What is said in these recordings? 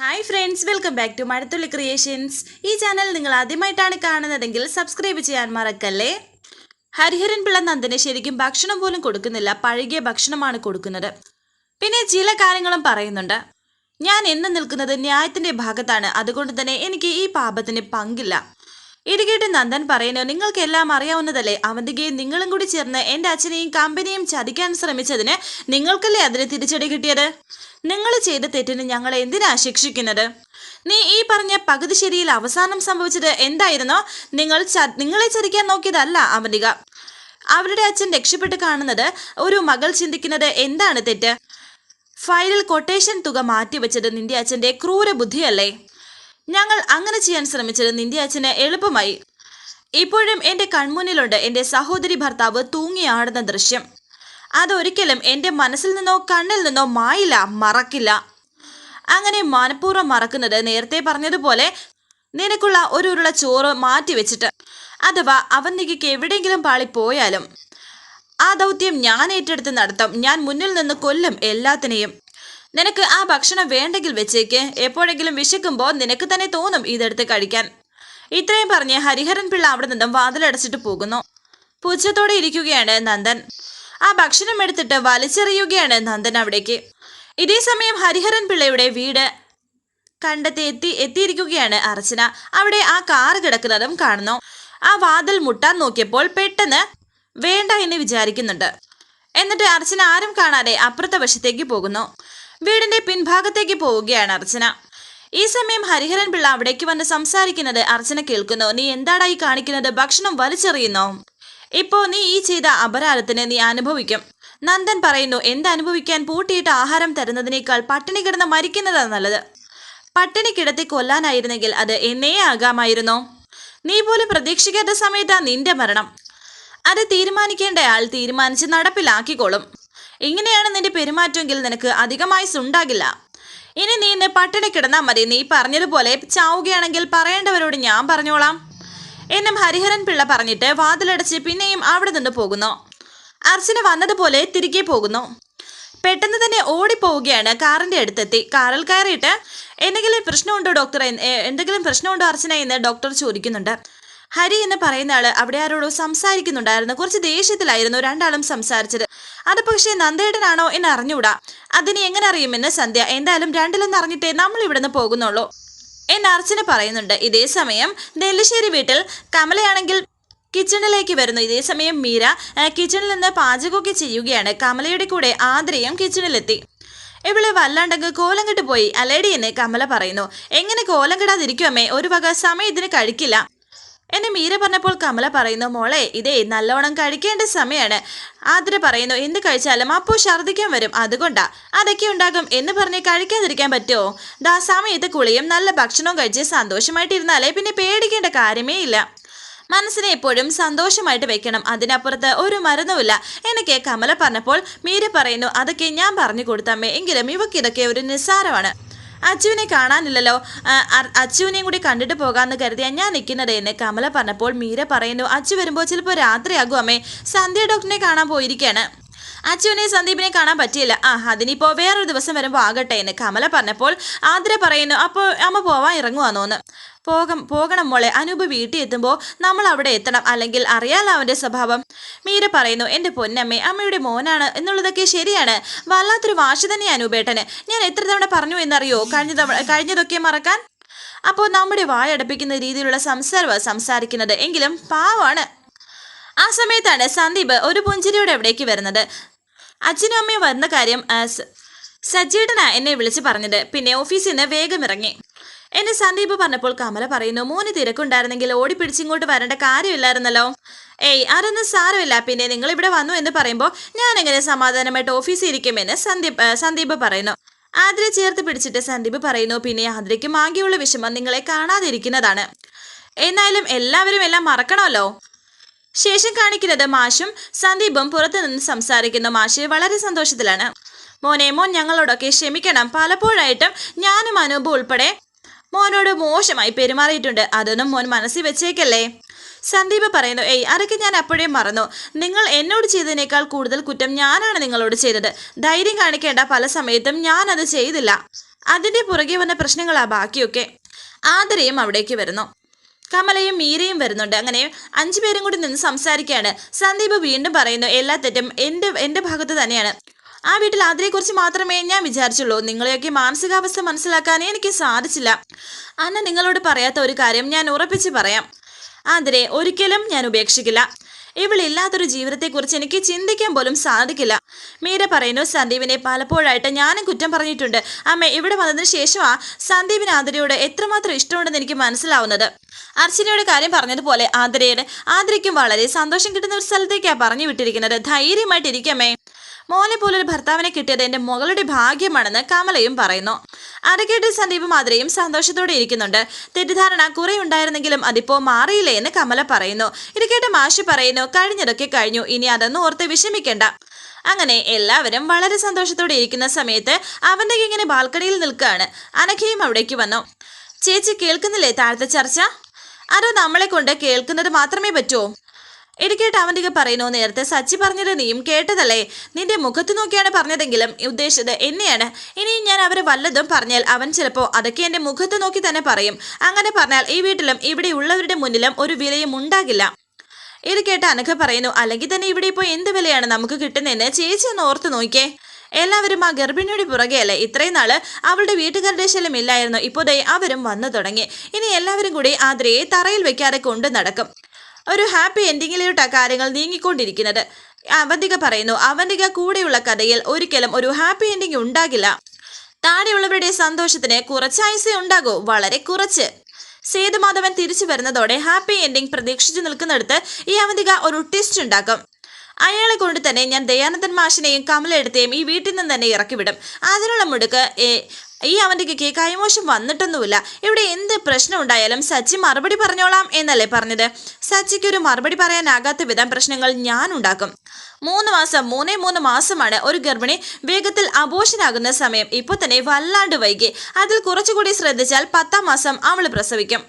Hi friends welcome back to Mazhathulli creations ഈ channel നിങ്ങൾ ആദ്യമായിട്ടാണ് കാണുന്നതെങ്കിൽ സബ്സ്ക്രൈബ് ചെയ്യാൻ മറക്കല്ലേ? ഹരിഹരൻ പിള്ള നന്ദന് ശരിക്കും ഭക്ഷണം പോലും കൊടുക്കുന്നില്ല പഴകിയ ഭക്ഷണമാണ് കൊടുക്കുന്നത്. പിന്നെ ചില കാര്യങ്ങളും പറയുന്നുണ്ട്. ഞാൻ എന്ന് നിൽക്കുന്നത് ന്യായത്തിന്റെ ഭാഗത്താണ് അതുകൊണ്ട് തന്നെ എനിക്ക് ഈ പാപത്തിന് പങ്കില്ല. ഇത് നന്ദൻ പറയുന്നു നിങ്ങൾക്കെല്ലാം അറിയാവുന്നതല്ലേ അവന്തികയും നിങ്ങളും കൂടി ചേർന്ന് എന്റെ അച്ഛനെയും കമ്പനിയും ചതിക്കാൻ ശ്രമിച്ചതിന് നിങ്ങൾക്കല്ലേ അതിന് തിരിച്ചടി കിട്ടിയത്? നിങ്ങൾ ചെയ്ത തെറ്റിന് ഞങ്ങൾ എന്തിനാ ശിക്ഷിക്കുന്നത്? നീ ഈ പറഞ്ഞ പകുതി ശരിയിൽ അവസാനം സംഭവിച്ചത് എന്തായിരുന്നോ? നിങ്ങൾ നിങ്ങളെ ചതിക്കാൻ നോക്കിയതല്ല അവന്തിക അവരുടെ അച്ഛൻ രക്ഷപ്പെട്ട് കാണുന്നത് ഒരു മകൾ ചിന്തിക്കുന്നത് എന്താണ് തെറ്റ്? ഫയലിൽ കൊട്ടേഷൻ തുക മാറ്റിവെച്ചത് നിന്റെ അച്ഛന്റെ ക്രൂര ബുദ്ധിയല്ലേ ഞങ്ങൾ അങ്ങനെ ചെയ്യാൻ ശ്രമിച്ചത് നിന്റെ അച്ഛന് എളുപ്പമായി. ഇപ്പോഴും എന്റെ കൺമുന്നിലുണ്ട് എന്റെ സഹോദരി ഭർത്താവ് തൂങ്ങിയാടുന്ന ദൃശ്യം. അതൊരിക്കലും എന്റെ മനസ്സിൽ നിന്നോ കണ്ണിൽ നിന്നോ മായില്ല മറക്കില്ല. അങ്ങനെ മനഃപൂർവം മറക്കുന്നത് നേരത്തെ പറഞ്ഞതുപോലെ നിനക്കുള്ള ഒരു ഉരുള ചോറ് മാറ്റി വെച്ചിട്ട് അഥവാ അവന്തികയ്ക്ക് എവിടെയെങ്കിലും പാളി പോയാലും ആ ദൗത്യം ഞാൻ ഏറ്റെടുത്ത് നടത്തും. ഞാൻ മുന്നിൽ നിന്ന് കൊല്ലും എല്ലാത്തിനെയും. നിനക്ക് ആ ഭക്ഷണം വേണ്ടെങ്കിൽ വെച്ചേക്ക്. എപ്പോഴെങ്കിലും വിശക്കുമ്പോൾ നിനക്ക് തന്നെ തോന്നും ഇതെടുത്ത് കഴിക്കാൻ. ഇത്രയും പറഞ്ഞ് ഹരിഹരൻ പിള്ള അവിടെ നിന്നും വാതിലടച്ചിട്ട് പോകുന്നു. പുച്ഛത്തോടെ ഇരിക്കുകയാണ് നന്ദൻ. ആ ഭക്ഷണം എടുത്തിട്ട് വലിച്ചെറിയുകയാണ് നന്ദൻ അവിടേക്ക്. ഇതേ സമയം ഹരിഹരൻ പിള്ളയുടെ വീട് കണ്ടെത്തി എത്തി എത്തിയിരിക്കുകയാണ് അർച്ചന. അവിടെ ആ കാർ കിടക്കുന്നതും കാണുന്നു. ആ വാതിൽ മുട്ടാൻ നോക്കിയപ്പോൾ പെട്ടെന്ന് വേണ്ട എന്ന് വിചാരിക്കുന്നുണ്ട്. എന്നിട്ട് അർച്ചന ആരും കാണാതെ അപ്പുറത്തെ വശത്തേക്ക് പോകുന്നു. വീടിന്റെ പിൻഭാഗത്തേക്ക് പോവുകയാണ് അർച്ചന. ഈ സമയം ഹരിഹരൻ പിള്ള അവിടേക്ക് വന്ന് സംസാരിക്കുന്നത് അർച്ചന കേൾക്കുന്നു. നീ എന്താടായി കാണിക്കുന്നത്? ഭക്ഷണം വലിച്ചെറിയുന്നോ? ഇപ്പോ നീ ഈ ചെയ്ത അപരാധത്തിന് നീ അനുഭവിക്കും. നന്ദൻ പറയുന്നു എന്തനുഭവിക്കാൻ പൂട്ടിയിട്ട് ആഹാരം തരുന്നതിനേക്കാൾ പട്ടിണി കിടന്ന് മരിക്കുന്നതാണ് നല്ലത്. പട്ടിണി കിടത്തി കൊല്ലാനായിരുന്നെങ്കിൽ അത് എന്നേ ആകാമായിരുന്നോ? നീ പോലും പ്രതീക്ഷിക്കാത്ത സമയത്താ നിന്റെ മരണം. അത് തീരുമാനിക്കേണ്ട ആൾ തീരുമാനിച്ച് നടപ്പിലാക്കിക്കോളും. ഇങ്ങനെയാണ് നിന്റെ പെരുമാറ്റമെങ്കിൽ നിനക്ക് അധികമായി ഉണ്ടാകില്ല ഇനി നീ എന്നെ പട്ടിണി കിടന്നാൽ മതി. നീ പറഞ്ഞതുപോലെ ചാവുകയാണെങ്കിൽ പറയേണ്ടവരോട് ഞാൻ പറഞ്ഞോളാം. എന്നും ഹരിഹരൻ പിള്ള പറഞ്ഞിട്ട് വാതിലടച്ച് പിന്നെയും അവിടെ നിന്ന് പോകുന്നു. അർച്ചന വന്നതുപോലെ തിരികെ പോകുന്നു. പെട്ടെന്ന് തന്നെ ഓടിപ്പോവുകയാണ് കാറിന്റെ അടുത്തെത്തി. കാറിൽ കയറിയിട്ട് എന്തെങ്കിലും പ്രശ്നമുണ്ടോ ഡോക്ടർ എന്തെങ്കിലും പ്രശ്നമുണ്ടോ അർച്ചന എന്ന് ഡോക്ടർ ചോദിക്കുന്നുണ്ട്. ഹരി എന്ന് പറയുന്ന ആൾ അവിടെ ആരോടോ സംസാരിക്കുന്നുണ്ടായിരുന്നു. കുറച്ച് ദേഷ്യത്തിലായിരുന്നു രണ്ടാളും സംസാരിച്ചത്. അത് പക്ഷേ നന്ദേടനാണോ എന്ന് അറിഞ്ഞുകൂടാ അതിനെ എങ്ങനെ അറിയുമെന്ന് സന്ധ്യ എന്തായാലും രണ്ടിലൊന്ന് അറിഞ്ഞിട്ടേ നമ്മൾ ഇവിടുന്ന് പോകുന്നുള്ളൂ. എന്ന് അർച്ചന പറയുന്നുണ്ട്. ഇതേ സമയം ദല്ലശ്ശേരി വീട്ടിൽ കമലയാണെങ്കിൽ കിച്ചണിലേക്ക് വരുന്നു. ഇതേ സമയം മീര കിച്ചണിൽ നിന്ന് പാചകമൊക്കെ ചെയ്യുകയാണ്. കമലയുടെ കൂടെ ആതിരയും കിച്ചണിലെത്തി. ഇവൾ വല്ലാണ്ടങ്ങ് കോലം കെട്ട് പോയി. അലേടി എന്ന് കമല പറയുന്നു. എങ്ങനെ കോലം കെടാതിരിക്കുമേ ഒരു വക സമയത്തിന് കഴിക്കില്ല. എന്നെ മീര പറഞ്ഞപ്പോൾ കമല പറയുന്നു മോളെ ഇതേ നല്ലോണം കഴിക്കേണ്ട സമയമാണ് ആതിര പറയുന്നു എന്ത് കഴിച്ചാലും അപ്പോൾ ഛർദ്ദിക്കാൻ വരും അതുകൊണ്ടാ. അതൊക്കെ ഉണ്ടാകും എന്ന് പറഞ്ഞ് കഴിക്കാതിരിക്കാൻ പറ്റുമോ? ദാ സമയത്ത് കുളിയും നല്ല ഭക്ഷണവും കഴിച്ച് സന്തോഷമായിട്ടിരുന്നാലേ പിന്നെ പേടിക്കേണ്ട കാര്യമേ ഇല്ല. മനസ്സിനെ എപ്പോഴും സന്തോഷമായിട്ട് വെക്കണം അതിനപ്പുറത്ത് ഒരു മരുന്നുമില്ല. എനിക്ക് കമല പറഞ്ഞപ്പോൾ മീര പറയുന്നു അതൊക്കെ ഞാൻ പറഞ്ഞു കൊടുത്തമ്മേ എങ്കിലും ഇവക്കിതൊക്കെ ഒരു നിസ്സാരമാണ്. അച്ചുവിനെ കാണാനില്ലല്ലോ. അച്ചുവിനെയും കൂടി കണ്ടിട്ട് പോകാമെന്ന് കരുതിയാ ഞാൻ നിൽക്കുന്നത് എന്ന് കമല പറഞ്ഞപ്പോൾ മീര പറയുന്നു അച്ചു വരുമ്പോൾ ചിലപ്പോൾ രാത്രിയാകും അമ്മേ. സന്ധ്യ ഡോക്ടറിനെ കാണാൻ പോയിരിക്കുകയാണ് അച്ചുവിനെ സന്ദീപിനെ കാണാൻ പറ്റിയില്ല. ആ അതിനിപ്പോ വേറൊരു ദിവസം വരുമ്പോൾ ആകട്ടെ എന്ന് കമല പറഞ്ഞപ്പോൾ ആതിര പറയുന്നു അപ്പോൾ അമ്മ പോവാൻ ഇറങ്ങുവാന്നോന്ന്. പോകം പോകണം മോളെ. അനൂപ് വീട്ടിൽ എത്തുമ്പോൾ നമ്മൾ അവിടെ എത്തണം. അല്ലെങ്കിൽ അറിയാലോ അവന്റെ സ്വഭാവം. മീര പറയുന്നു എന്റെ പൊന്നമ്മേ അമ്മയുടെ മോനാണ്. എന്നുള്ളതൊക്കെ ശരിയാണ്. വല്ലാത്തൊരു വാശി തന്നെ അനൂപേട്ടന്. ഞാൻ എത്ര തവണ പറഞ്ഞു എന്നറിയോ? കഴിഞ്ഞ തവണ കഴിഞ്ഞതൊക്കെ മറക്കാൻ? അപ്പോൾ നമ്മുടെ വായടപ്പിക്കുന്ന രീതിയിലുള്ള സംസാരമാണ് സംസാരിക്കുന്നത്. എങ്കിലും പാവാണ്. ആ സമയത്താണ് സന്ദീപ് ഒരു പുഞ്ചിരിയോടെ അവിടേക്ക് വരുന്നത്. അച്ഛനും അമ്മയും വരുന്ന കാര്യം സജ്ജേട്ടനാ എന്നെ വിളിച്ച് പറഞ്ഞത്. പിന്നെ ഓഫീസിൽ നിന്ന് വേഗം ഇറങ്ങി. എന്നെ സന്ദീപ് പറഞ്ഞപ്പോൾ കമല പറയുന്നു മോന് തിരക്കുണ്ടായിരുന്നെങ്കിൽ ഓടിപ്പിടിച്ചിങ്ങോട്ട് വരേണ്ട കാര്യമില്ലായിരുന്നല്ലോ. ഏയ് അതൊന്നും സാരമില്ല. പിന്നെ നിങ്ങൾ ഇവിടെ വന്നു എന്ന് പറയുമ്പോൾ ഞാൻ എങ്ങനെ സമാധാനമായിട്ട് ഓഫീസിൽ ഇരിക്കുമെന്ന് സന്ദീപ് സന്ദീപ് പറയുന്നു. ആതിര ചേർത്ത് പിടിച്ചിട്ട് സന്ദീപ് പറയുന്നു പിന്നെ ആതിരയ്ക്ക് മാങ്കിയുള്ള വിഷമം നിങ്ങളെ കാണാതിരിക്കുന്നതാണ്. എന്നാലും എല്ലാവരും എല്ലാം മറക്കണമല്ലോ. ശേഷം കാണിക്കുന്നത് മാഷും സന്ദീപും പുറത്തുനിന്ന് നിന്ന് സംസാരിക്കുന്നു മാഷ് വളരെ സന്തോഷത്തിലാണ്. മോനെ മോൻ ഞങ്ങളോടൊക്കെ ക്ഷമിക്കണം. പലപ്പോഴായിട്ടും ഞാനും അനൂപ് ഉൾപ്പെടെ മോനോട് മോശമായി പെരുമാറിയിട്ടുണ്ട്. അതൊന്നും മോൻ മനസ്സിൽ വെച്ചേക്കല്ലേ? സന്ദീപ് പറയുന്നു ഏയ് അതൊക്കെ ഞാൻ അപ്പോഴേ മറന്നു. നിങ്ങൾ എന്നോട് ചെയ്തതിനേക്കാൾ കൂടുതൽ കുറ്റം ഞാനാണ് നിങ്ങളോട് ചെയ്തത്. ധൈര്യം കാണിക്കേണ്ട പല സമയത്തും ഞാൻ അത് ചെയ്തില്ല. അതിന്റെ പുറകെ വന്ന പ്രശ്നങ്ങളാ ബാക്കിയൊക്കെ. ആദരയും അവിടേക്ക് വരുന്നു. കമലയും മീരയും വരുന്നുണ്ട്. അങ്ങനെ അഞ്ചു പേരും കൂടി നിന്ന് സംസാരിക്കുകയാണ്. സന്ദീപ് വീണ്ടും പറയുന്നു എല്ലാ തെറ്റും എന്റെ എന്റെ ഭാഗത്ത് തന്നെയാണ്. ആ വീട്ടിൽ അതിനെക്കുറിച്ച് മാത്രമേ ഞാൻ വിചാരിച്ചുള്ളൂ. നിങ്ങളെയൊക്കെ മാനസികാവസ്ഥ മനസ്സിലാക്കാൻ എനിക്ക് സാധിച്ചില്ല. അന്ന് നിങ്ങളോട് പറയാത്ത ഒരു കാര്യം ഞാൻ ഉറപ്പിച്ച് പറയാം. അതിനെ ഒരിക്കലും ഞാൻ ഉപേക്ഷിക്കില്ല. ഇവളില്ലാത്തൊരു ജീവിതത്തെക്കുറിച്ച് എനിക്ക് ചിന്തിക്കാൻ പോലും സാധിക്കില്ല. മീര പറയുന്നു സന്ദീപിനെ പലപ്പോഴായിട്ട് ഞാനും കുറ്റം പറഞ്ഞിട്ടുണ്ട്. അമ്മ ഇവിടെ വന്നതിന് ശേഷമാ സന്ദീപിന് ആതിരയോട് എത്രമാത്രം ഇഷ്ടമുണ്ടെന്ന് എനിക്ക് മനസ്സിലാവുന്നത്. അർച്ചനയുടെ കാര്യം പറഞ്ഞതുപോലെ ആതിരയുടെ ആതിരയ്ക്കും വളരെ സന്തോഷം കിട്ടുന്ന ഒരു സ്ഥലത്തേക്കാണ് പറഞ്ഞു വിട്ടിരിക്കുന്നത്. ധൈര്യമായിട്ടിരിക്കമ്മേ മോനെ പോലൊരു ഭർത്താവിനെ കിട്ടിയത് എന്റെ മകളുടെ ഭാഗ്യമാണെന്ന് കമലയും പറയുന്നു. അരക്കേട്ട് സന്ദീപ് മാതിരിയും സന്തോഷത്തോടെ ഇരിക്കുന്നുണ്ട്. തെറ്റിദ്ധാരണ കുറെ ഉണ്ടായിരുന്നെങ്കിലും അതിപ്പോ മാറിയില്ലേ എന്ന് കമല പറയുന്നു. ഇത് കേട്ട് മാഷി പറയുന്നു കഴിഞ്ഞതൊക്കെ കഴിഞ്ഞു. ഇനി അതൊന്നും ഓർത്ത് വിഷമിക്കേണ്ട. അങ്ങനെ എല്ലാവരും വളരെ സന്തോഷത്തോടെ ഇരിക്കുന്ന സമയത്ത് അവന്റെ ഇങ്ങനെ ബാൽക്കണിയിൽ നിൽക്കുകയാണ്. അനഘയും അവിടേക്ക് വന്നു. ചേച്ചി കേൾക്കുന്നില്ലേ താഴത്തെ ചർച്ച? അതോ നമ്മളെ കൊണ്ട് കേൾക്കുന്നത് മാത്രമേ പറ്റുമോ കേട്ട് അവന്റെ പറയുന്നു നേരത്തെ സച്ചി പറഞ്ഞത് നീയും കേട്ടതല്ലേ? നിന്റെ മുഖത്ത് നോക്കിയാണ് പറഞ്ഞതെങ്കിലും ഉദ്ദേശിച്ചത് എന്നെയാണ്. ഇനിയും ഞാൻ അവരെ വല്ലതും പറഞ്ഞാൽ അവൻ ചിലപ്പോൾ അതൊക്കെ എന്റെ മുഖത്ത് നോക്കി തന്നെ പറയും. അങ്ങനെ പറഞ്ഞാൽ ഈ വീട്ടിലും ഇവിടെ ഉള്ളവരുടെ മുന്നിലും ഒരു വിലയും ഉണ്ടാകില്ല. ഇത് കേട്ട് അനഘ പറയുന്നു അല്ലെങ്കിൽ തന്നെ ഇവിടെ ഇപ്പോൾ എന്ത് വിലയാണ് നമുക്ക് കിട്ടുന്നതെന്ന് ചേച്ചി ഒന്ന് ഓർത്ത് നോക്കിയേ. എല്ലാവരും ആ ഗർഭിണിയുടെ പുറകെയല്ലേ ഇത്രയും നാൾ അവളുടെ വീട്ടുകാരുടെ ശല്യം ഇല്ലായിരുന്നു. ഇപ്പോൾ ദേ അവരും വന്നു തുടങ്ങി. ഇനി എല്ലാവരും കൂടി ആതിരയെ തറയിൽ വെക്കാതെ കൊണ്ടു നടക്കും. ഒരു ഹാപ്പി എൻഡിങ്ങിലോട്ടാണ് കാര്യങ്ങൾ നീങ്ങിക്കൊണ്ടിരിക്കുന്നത്. അവന്തിക പറയുന്നു അവന്തിക കൂടെയുള്ള കഥയിൽ ഒരിക്കലും ഒരു ഹാപ്പി എൻഡിങ് ഉണ്ടാകില്ല. താഴെയുള്ളവരുടെ സന്തോഷത്തിന് കുറച്ച് ആയുസേ ഉണ്ടാകൂ വളരെ കുറച്ച്. സേതുമാധവൻ തിരിച്ചു വരുന്നതോടെ ഹാപ്പി എൻഡിങ് പ്രതീക്ഷിച്ചു നിൽക്കുന്നിടത്ത് ഈ അവന്തിക ഒരു ട്വിസ്റ്റ് ഉണ്ടാക്കും. അയാളെ കൊണ്ട് തന്നെ ഞാൻ ദയാനന്ദൻ മാഷിനെയും കമലെടുത്തെയും ഈ വീട്ടിൽ നിന്ന് തന്നെ ഇറക്കിവിടും. അതിനുള്ള മുടുക്ക് ഈ അവന്തികയ്ക്ക് കൈമോശം വന്നിട്ടൊന്നുമില്ല. ഇവിടെ എന്ത് പ്രശ്നം ഉണ്ടായാലും സച്ചി മറുപടി പറഞ്ഞോളാം എന്നല്ലേ പറഞ്ഞത്. സച്ചിക്ക് ഒരു മറുപടി പറയാനാകാത്ത വിധം പ്രശ്നങ്ങൾ ഞാൻ ഉണ്ടാക്കും. മൂന്ന് മാസം മൂന്നേ മൂന്ന് മാസമാണ് ഒരു ഗർഭിണി വേഗത്തിൽ അബോഷനാകുന്ന സമയം. ഇപ്പോൾ തന്നെ വല്ലാണ്ട് വൈകി. അതിൽ കുറച്ചുകൂടി ശ്രദ്ധിച്ചാൽ പത്താം മാസം അവൾ പ്രസവിക്കും.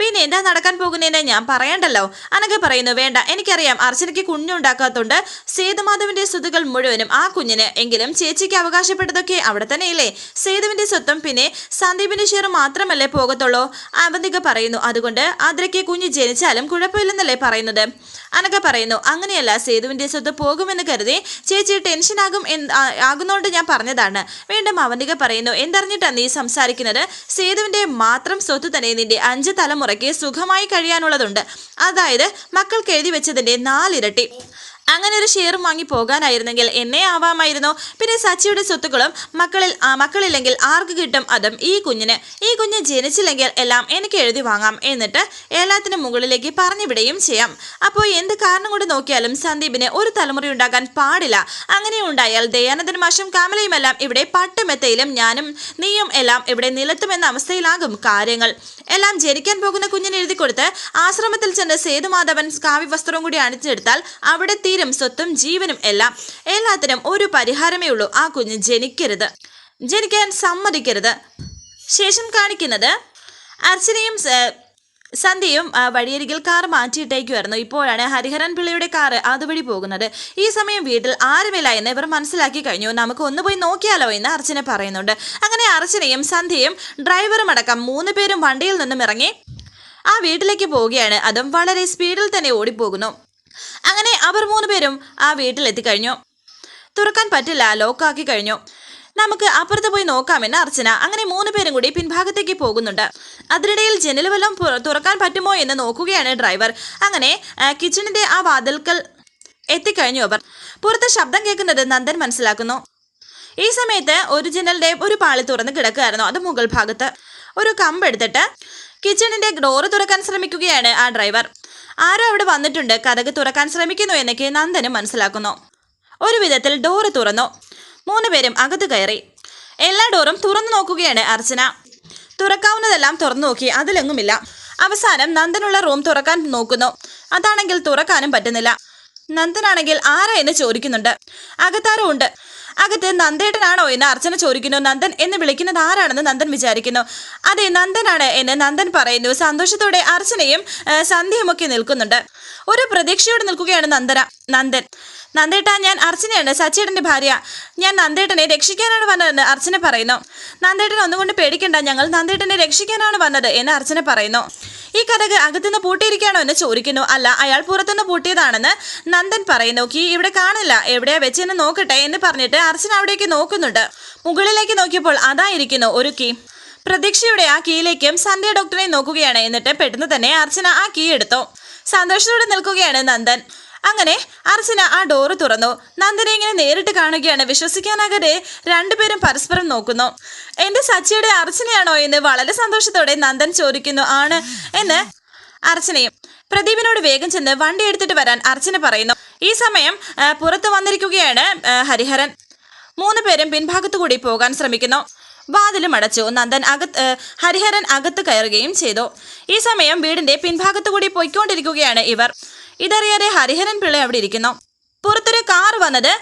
പിന്നെ എന്താ നടക്കാൻ പോകുന്നതിനെ ഞാൻ പറയണ്ടല്ലോ? അനഘ പറയുന്നു വേണ്ട എനിക്കറിയാം അർച്ചനയ്ക്ക് കുഞ്ഞുണ്ടാക്കാത്തോണ്ട്. സേതുമാധവന്റെ സ്വത്തുകൾ മുഴുവനും ആ കുഞ്ഞിന്. എങ്കിലും ചേച്ചിക്ക് അവകാശപ്പെട്ടതൊക്കെ അവിടെ തന്നെയില്ലേ? സേതുവിന്റെ സ്വത്തും പിന്നെ സന്ദീപിന്റെ ഷെയർ മാത്രമല്ലേ പോകത്തുള്ളൂ? അവന്തിക പറയുന്നു അതുകൊണ്ട് ആദ്രയ്ക്ക് കുഞ്ഞ് ജനിച്ചാലും കുഴപ്പമില്ലെന്നല്ലേ പറയുന്നത്? അനഘ പറയുന്നു അങ്ങനെയല്ല സേതുവിന്റെ സ്വത്ത് പോകുമെന്ന് കരുതി ചേച്ചി ടെൻഷനാകും ആകുന്നോണ്ട് ഞാൻ പറഞ്ഞതാണ്. വീണ്ടും അവന്തിക പറയുന്നു എന്തറിഞ്ഞിട്ടാണ് നീ സംസാരിക്കുന്നത്? സേതുവിന്റെ മാത്രം സ്വത്ത് തന്നെ നിന്റെ അഞ്ച് തലമുറയ്ക്ക് സുഖമായി കഴിയാനുള്ളതുണ്ട്. അതായത് മക്കൾക്ക് എഴുതി വെച്ചതിന്റെ നാലിരട്ടി. അങ്ങനെ ഒരു ഷെയർ വാങ്ങി പോകാനായിരുന്നെങ്കിൽ എന്നെ ആവാമായിരുന്നു. പിന്നെ സച്ചിയുടെ സ്വത്തുക്കളും മക്കളിൽ ആ മക്കളില്ലെങ്കിൽ ആർക്ക് കിട്ടും? അതും ഈ കുഞ്ഞിന്. ഈ കുഞ്ഞ് ജനിച്ചില്ലെങ്കിൽ എല്ലാം എനിക്ക് എഴുതി വാങ്ങാം എന്നിട്ട് എല്ലാത്തിനും മുകളിലേക്ക് പറഞ്ഞുവിടുകയും ചെയ്യാം. അപ്പോൾ എന്ത് കാരണം കൊണ്ട് നോക്കിയാലും സന്ദീപിന് ഒരു തലമുറ ഉണ്ടാകാൻ പാടില്ല. അങ്ങനെ ഉണ്ടായാൽ ദയാനന്ദൻ മാഷും കാമലയുമെല്ലാം ഇവിടെ പട്ടുമെത്തയിലും ഞാനും നീയും എല്ലാം ഇവിടെ നിലത്തുമെന്ന അവസ്ഥയിലാകും കാര്യങ്ങൾ. എല്ലാം ജനിക്കാൻ പോകുന്ന കുഞ്ഞിന് എഴുതി കൊടുത്ത് ആശ്രമത്തിൽ ചെന്ന് സേതുമാധവൻ കാവ്യവസ്ത്രവും കൂടി അണിച്ചെടുത്താൽ അവിടെ തീരും സ്വത്തും ജീവനും എല്ലാം എല്ലാത്തിനും ഒരു പരിഹാരമേ ഉള്ളൂ. ആ കുഞ്ഞ് ജനിക്കരുത്. ജനിക്കാൻ സമ്മതിക്കരുത്. ശേഷം കാണിക്കുന്നത് അർച്ചനയും സന്ധ്യയും വഴിയരികിൽ കാർ മാറ്റിയിട്ടേക്കുമായിരുന്നു ഇപ്പോഴാണ് ഹരിഹരൻ പിള്ളയുടെ കാർ അതുവഴി പോകുന്നത്. ഈ സമയം വീട്ടിൽ ആരുമില്ല എന്ന് ഇവർ മനസ്സിലാക്കി കഴിഞ്ഞു. നമുക്ക് ഒന്ന് പോയി നോക്കിയാലോ എന്ന് അർച്ചന പറയുന്നുണ്ട്. അങ്ങനെ അർച്ചനയും സന്ധ്യയും ഡ്രൈവറും അടക്കം മൂന്ന് പേരും വണ്ടിയിൽ നിന്നും ഇറങ്ങി ആ വീട്ടിലേക്ക് പോവുകയാണ്. അതും വളരെ സ്പീഡിൽ തന്നെ ഓടിപ്പോകുന്നു. അങ്ങനെ അവർ മൂന്ന് പേരും ആ വീട്ടിലെത്തിക്കഴിഞ്ഞു. തുറക്കാൻ പറ്റില്ല ലോക്കാക്കി കഴിഞ്ഞു. നമുക്ക് അപ്പുറത്ത് പോയി നോക്കാമെന്ന് അർച്ചന അങ്ങനെ മൂന്ന് പേരും കൂടി പിൻഭാഗത്തേക്ക് പോകുന്നുണ്ട്. അതിനിടയിൽ ജനൽ വല്ലതും തുറക്കാൻ പറ്റുമോ എന്ന് നോക്കുകയാണ് ഡ്രൈവർ. അങ്ങനെ കിച്ചണിന്റെ ആ വാതിൽക്കൽ എത്തിക്കഴിഞ്ഞു അവർ. പുറത്ത് ശബ്ദം കേൾക്കുന്നത് നന്ദൻ മനസ്സിലാക്കുന്നു. ഈ സമയത്ത് ഒരു ജനലിന്റെ ഒരു പാളി തുറന്ന് കിടക്കുകയായിരുന്നു അത് മുകൾ ഭാഗത്ത് ഒരു കമ്പെടുത്തിട്ട് കിച്ചണിന്റെ ഡോറ് തുറക്കാൻ ശ്രമിക്കുകയാണ് ആ ഡ്രൈവർ. ആരോ അവിടെ വന്നിട്ടുണ്ട്. കഥക് തുറക്കാൻ ശ്രമിക്കുന്നു എന്നൊക്കെ നന്ദനും മനസ്സിലാക്കുന്നു. ഒരു വിധത്തിൽ ഡോറ് തുറന്നു. മൂന്ന് പേരും അകത്ത് കയറി. എല്ലാ ഡോറും തുറന്നു നോക്കുകയാണ് അർച്ചന. തുറക്കാവുന്നതെല്ലാം തുറന്നു നോക്കി. അതിലെങ്ങുമില്ല അവസാനം നന്ദനുള്ള റൂം തുറക്കാൻ നോക്കുന്നു. അതാണെങ്കിൽ തുറക്കാനും പറ്റുന്നില്ല. നന്ദനാണെങ്കിൽ ആരാ എന്ന് ചോദിക്കുന്നുണ്ട്. അകത്താരും ഉണ്ട്? അകത്ത് നന്ദേട്ടനാണോ എന്ന് അർച്ചന ചോദിക്കുന്നു. നന്ദൻ എന്ന് വിളിക്കുന്നത് ആരാണെന്ന് നന്ദൻ വിചാരിക്കുന്നു. അതെ നന്ദനാണ് എന്ന് നന്ദൻ പറയുന്നു. സന്തോഷത്തോടെ അർച്ചനയും സന്ധ്യയുമൊക്കെ നിൽക്കുന്നുണ്ട്. ഒരു പ്രതീക്ഷയോടെ നിൽക്കുകയാണ് നന്ദന. നന്ദൻ. നന്ദേട്ട ഞാൻ അർച്ചനയാണ് സച്ചിയേട്ടന്റെ ഭാര്യ. ഞാൻ നന്ദേട്ടനെ രക്ഷിക്കാനാണ് വന്നതെന്ന് അർച്ചന പറയുന്നു. നന്ദേട്ടൻ ഒന്നുകൊണ്ട് പേടിക്കണ്ട ഞങ്ങൾ നന്ദേട്ടനെ രക്ഷിക്കാനാണ് വന്നത് എന്ന് അർച്ചന പറയുന്നു. ഈ കഥക് അകത്തുനിന്ന് പൂട്ടിയിരിക്കുകയാണോ എന്ന് ചോദിക്കുന്നു. അല്ല അയാൾ പുറത്തുനിന്ന് പൂട്ടിയതാണെന്ന് നന്ദൻ പറയുന്നു. കീ ഇവിടെ കാണില്ല എവിടെയാ വെച്ചെന്ന് നോക്കട്ടെ എന്ന് പറഞ്ഞിട്ട് അർച്ചന അവിടേക്ക് നോക്കുന്നുണ്ട്. മുകളിലേക്ക് നോക്കിയപ്പോൾ അതായിരിക്കുന്നു ഒരു കീ. പ്രതീക്ഷയുടെ ആ കീയിലേക്കും സന്ധ്യ ഡോക്ടറെ നോക്കുകയാണ്. എന്നിട്ട് പെട്ടെന്ന് തന്നെ അർച്ചന ആ കീ എടുത്തു. സന്തോഷത്തോടെ നിൽക്കുകയാണ് നന്ദൻ. അങ്ങനെ അർച്ചന ആ ഡോറ് തുറന്നു. നന്ദനെ ഇങ്ങനെ നേരിട്ട് കാണുകയാണ്. വിശ്വസിക്കാനാകരെ രണ്ടുപേരും പരസ്പരം നോക്കുന്നു. എന്റെ സച്ചിയുടെ അർച്ചനയാണോ എന്ന് വളരെ സന്തോഷത്തോടെ നന്ദൻ ചോദിക്കുന്നു. ആണ് എന്ന് അർച്ചനയും പ്രദീപിനോട് വേഗം ചെന്ന് വണ്ടി എടുത്തിട്ട് വരാൻ അർച്ചന പറയുന്നു. ഈ സമയം പുറത്തു വന്നിരിക്കുകയാണ് ഹരിഹരൻ. മൂന്ന് പേരും പിൻഭാഗത്തു കൂടി പോകാൻ ശ്രമിക്കുന്നു. വാതിലും അടച്ചു. നന്ദൻ അകത്ത് ഹരിഹരൻ അകത്ത് കയറുകയും ചെയ്തു. ഈ സമയം വീടിന്റെ പിൻഭാഗത്തു കൂടി പോയിക്കൊണ്ടിരിക്കുകയാണ് ഇവർ. ഇതറിയാതെ ഹരിഹരൻ പിള്ള അവിടെ ഇരിക്കുന്നു. പുറത്തൊരു കാർ വന്നത്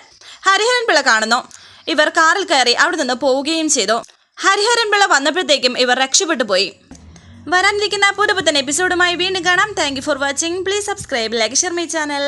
ഹരിഹരൻ പിള്ള കാണുന്നു. ഇവർ കാറിൽ കയറി അവിടെ നിന്ന് പോവുകയും ചെയ്തു. ഹരിഹരൻ പിള്ള വന്നപ്പോഴത്തേക്കും ഇവർ രക്ഷപ്പെട്ടു പോയി. വരാനിരിക്കുന്ന പുതുപുത്തൻ എപ്പിസോഡുമായി വീണ്ടും കാണാം. Thank for watching please subscribe like share my channel